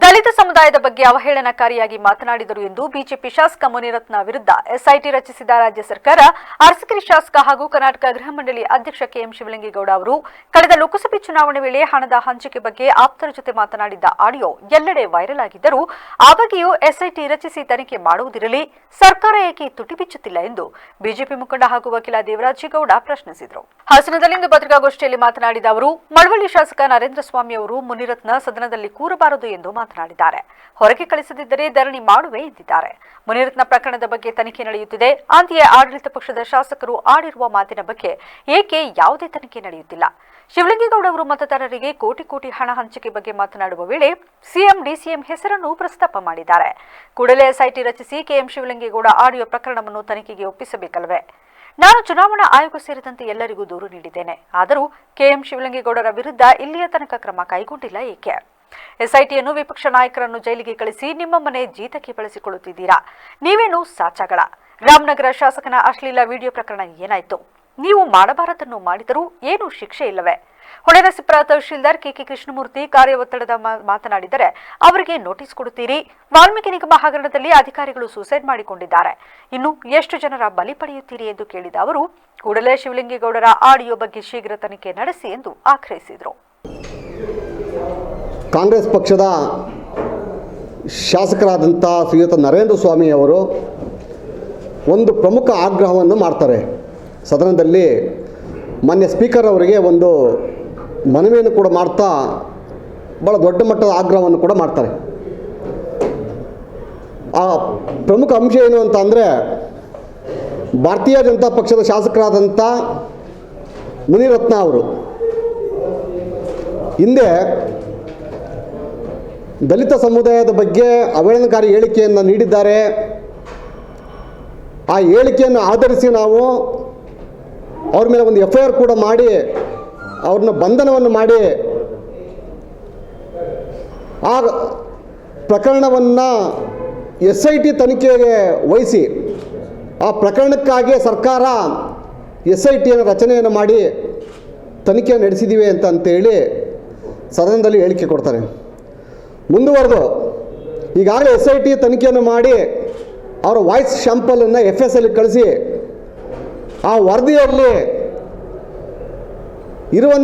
ದಲಿತ ಸಮುದಾಯದ ಬಗ್ಗೆ ಅವಹೇಳನಕಾರಿಯಾಗಿ ಮಾತನಾಡಿದರು ಎಂದು ಬಿಜೆಪಿ ಶಾಸಕ ಮುನಿರತ್ನ ವಿರುದ್ಧ ಎಸ್ಐಟಿ ರಚಿಸಿದ ರಾಜ್ಯ ಸರ್ಕಾರ, ಅರಸಕಿರಿ ಶಾಸಕ ಹಾಗೂ ಕರ್ನಾಟಕ ಗೃಹ ಮಂಡಳಿ ಅಧ್ಯಕ್ಷ ಕೆಎಂ ಶಿವಲಿಂಗೇಗೌಡ ಅವರು ಕಳೆದ ಲೋಕಸಭೆ ಚುನಾವಣೆ ವೇಳೆ ಹಣದ ಹಂಚಿಕೆ ಬಗ್ಗೆ ಆಪ್ತರ ಜೊತೆ ಮಾತನಾಡಿದ್ದ ಆಡಿಯೋ ಎಲ್ಲೆಡೆ ವೈರಲ್ ಆಗಿದ್ದರೂ, ಆ ಬಗ್ಗೆಯೂ ಎಸ್ಐಟಿ ರಚಿಸಿ ತನಿಖೆ ಮಾಡುವುದಿರಲಿ, ಸರ್ಕಾರ ಏಕೆ ತುಟಿಬಿಚ್ಚುತ್ತಿಲ್ಲ ಎಂದು ಬಿಜೆಪಿ ಮುಖಂಡ ಹಾಗೂ ವಕೀಲ ದೇವರಾಜೇಗೌಡ ಪ್ರಶ್ನಿಸಿದರು. ಹಾಸನದಲ್ಲಿಂದು ಪತ್ರಿಕಾಗೋಷ್ಠಿಯಲ್ಲಿ ಮಾತನಾಡಿದ ಅವರು, ಮಳವಳ್ಳಿ ಶಾಸಕ ನರೇಂದ್ರ ಸ್ವಾಮಿ ಅವರು ಮುನಿರತ್ನ ಸದನದಲ್ಲಿ ಕೂರಬಾರದು ಎಂದು ಮಾತನಾಡಿದ್ದಾರೆ. ಹೊರಗೆ ಕಳಿಸದಿದ್ದರೆ ಧರಣಿ ಮಾಡುವೆ ಎಂದಿದ್ದಾರೆ ಮುನಿರತ್ನ ಪ್ರಕರಣದ ಬಗ್ಗೆ ತನಿಖೆ ನಡೆಯುತ್ತಿದೆ. ಅಂತೆಯೇ ಆಡಳಿತ ಪಕ್ಷದ ಶಾಸಕರು ಆಡಿರುವ ಮಾತಿನ ಬಗ್ಗೆ ಏಕೆ ಯಾವುದೇ ತನಿಖೆ ನಡೆಯುತ್ತಿಲ್ಲ. ಶಿವಲಿಂಗೇಗೌಡ ಅವರು ಮತದಾರರಿಗೆ ಕೋಟಿ ಕೋಟಿ ಹಣ ಹಂಚಿಕೆ ಬಗ್ಗೆ ಮಾತನಾಡುವ ವೇಳೆ ಸಿಎಂ, ಡಿಸಿಎಂ ಹೆಸರನ್ನು ಪ್ರಸ್ತಾಪ ಮಾಡಿದ್ದಾರೆ. ಕೂಡಲೇ ಎಸ್ಐಟಿ ರಚಿಸಿ ಕೆಎಂ ಶಿವಲಿಂಗೇಗೌಡ ಆಡಿಯೋ ಪ್ರಕರಣವನ್ನು ತನಿಖೆಗೆ ಒಪ್ಪಿಸಬೇಕಲ್ವೇ ನಾನು ಚುನಾವಣಾ ಆಯೋಗ ಸೇರಿದಂತೆ ಎಲ್ಲರಿಗೂ ದೂರು ನೀಡಿದ್ದೇನೆ. ಆದರೂ ಕೆಎಂ ಶಿವಲಿಂಗೇಗೌಡರ ವಿರುದ್ಧ ಇಲ್ಲಿಯ ತನಕ ಕ್ರಮ ಕೈಗೊಂಡಿಲ್ಲ ಏಕೆ? ಎಸ್ಐಟಿಯನ್ನು ವಿಪಕ್ಷ ನಾಯಕರನ್ನು ಜೈಲಿಗೆ ಕಳಿಸಿ ನಿಮ್ಮ ಮನೆ ಜೀತಕ್ಕೆ ಬಳಸಿಕೊಳ್ಳುತ್ತಿದ್ದೀರಾ? ನೀವೇನು ಸಾಚಾಗಳ? ರಾಮನಗರ ಶಾಸಕನ ಅಶ್ಲೀಲ ವಿಡಿಯೋ ಪ್ರಕರಣ ಏನಾಯ್ತು? ನೀವು ಮಾಡಬಾರದನ್ನು ಮಾಡಿದರೂ ಏನು ಶಿಕ್ಷೆ ಇಲ್ಲವೇ? ಹೊಳೆನಸಿಪುರ ತಹಶೀಲ್ದಾರ್ ಕೆಕೆ ಕೃಷ್ಣಮೂರ್ತಿ ಕಾರ್ಯ ಒತ್ತಡದ ಮಾತನಾಡಿದರೆ ಅವರಿಗೆ ನೋಟಿಸ್ ಕೊಡುತ್ತೀರಿ. ವಾಲ್ಮೀಕಿ ನಿಗಮ ಹಗರಣದಲ್ಲಿ ಅಧಿಕಾರಿಗಳು ಸೂಸೈಡ್ ಮಾಡಿಕೊಂಡಿದ್ದಾರೆ. ಇನ್ನು ಎಷ್ಟು ಜನರ ಬಲಿ ಪಡೆಯುತ್ತೀರಿ ಎಂದು ಕೇಳಿದ ಅವರು, ಕೂಡಲೇ ಶಿವಲಿಂಗೇಗೌಡರ ಆಡಿಯೋ ಬಗ್ಗೆ ಶೀಘ್ರ ತನಿಖೆ ನಡೆಸಿ ಎಂದು ಆಗ್ರಹಿಸಿದರು. ಕಾಂಗ್ರೆಸ್ ಪಕ್ಷದ ಶಾಸಕರಾದಂಥ ಶ್ರೀಯುತ ನರೇಂದ್ರ ಸ್ವಾಮಿ ಅವರು ಒಂದು ಪ್ರಮುಖ ಆಗ್ರಹವನ್ನು ಮಾಡ್ತಾರೆ. ಸದನದಲ್ಲಿ ಮಾನ್ಯ ಸ್ಪೀಕರ್ ಅವರಿಗೆ ಒಂದು ಮನವಿಯನ್ನು ಕೂಡ ಮಾಡ್ತಾ ಭಾಳ ದೊಡ್ಡ ಮಟ್ಟದ ಆಗ್ರಹವನ್ನು ಕೂಡ ಮಾಡ್ತಾರೆ. ಆ ಪ್ರಮುಖ ಅಂಶ ಏನು ಅಂತ ಅಂದರೆ ಭಾರತೀಯ ಜನತಾ ಪಕ್ಷದ ಶಾಸಕರಾದಂಥ ಮುನಿರತ್ನ ಅವರು ಹಿಂದೆ ದಲಿತ ಸಮುದಾಯದ ಬಗ್ಗೆ ಅವಹೇಳನಕಾರಿ ಹೇಳಿಕೆಯನ್ನು ನೀಡಿದ್ದಾರೆ. ಆ ಹೇಳಿಕೆಯನ್ನು ಆಧರಿಸಿ ನಾವು ಅವ್ರ ಮೇಲೆ ಒಂದು ಎಫ್ ಐ ಆರ್ ಕೂಡ ಮಾಡಿ ಅವ್ರನ್ನ ಬಂಧನವನ್ನು ಮಾಡಿ ಆ ಪ್ರಕರಣವನ್ನು ಎಸ್ ಐ ಟಿ ತನಿಖೆಗೆ ವಹಿಸಿ ಆ ಪ್ರಕರಣಕ್ಕಾಗಿ ಸರ್ಕಾರ ಎಸ್ ಐ ಟಿಯನ್ನು ರಚನೆಯನ್ನು ಮಾಡಿ ತನಿಖೆ ನಡೆಸಿದ್ದೀವಿ ಅಂತ ಅಂತೇಳಿ ಸದನದಲ್ಲಿ ಹೇಳಿಕೆ ಕೊಡ್ತಾರೆ. ಮುಂದುವರೆದು. ಈಗಾಗಲೇ ಎಸ್ ಐ ಟಿ ತನಿಖೆಯನ್ನು ಮಾಡಿ ಅವರ ವಾಯ್ಸ್ ಶಾಂಪಲನ್ನು ಎಫ್ ಎಸ್ ಎಲ್ಗೆ ಕಳಿಸಿ ಆ ವರದಿಯಲ್ಲಿ ಇರುವಂಥ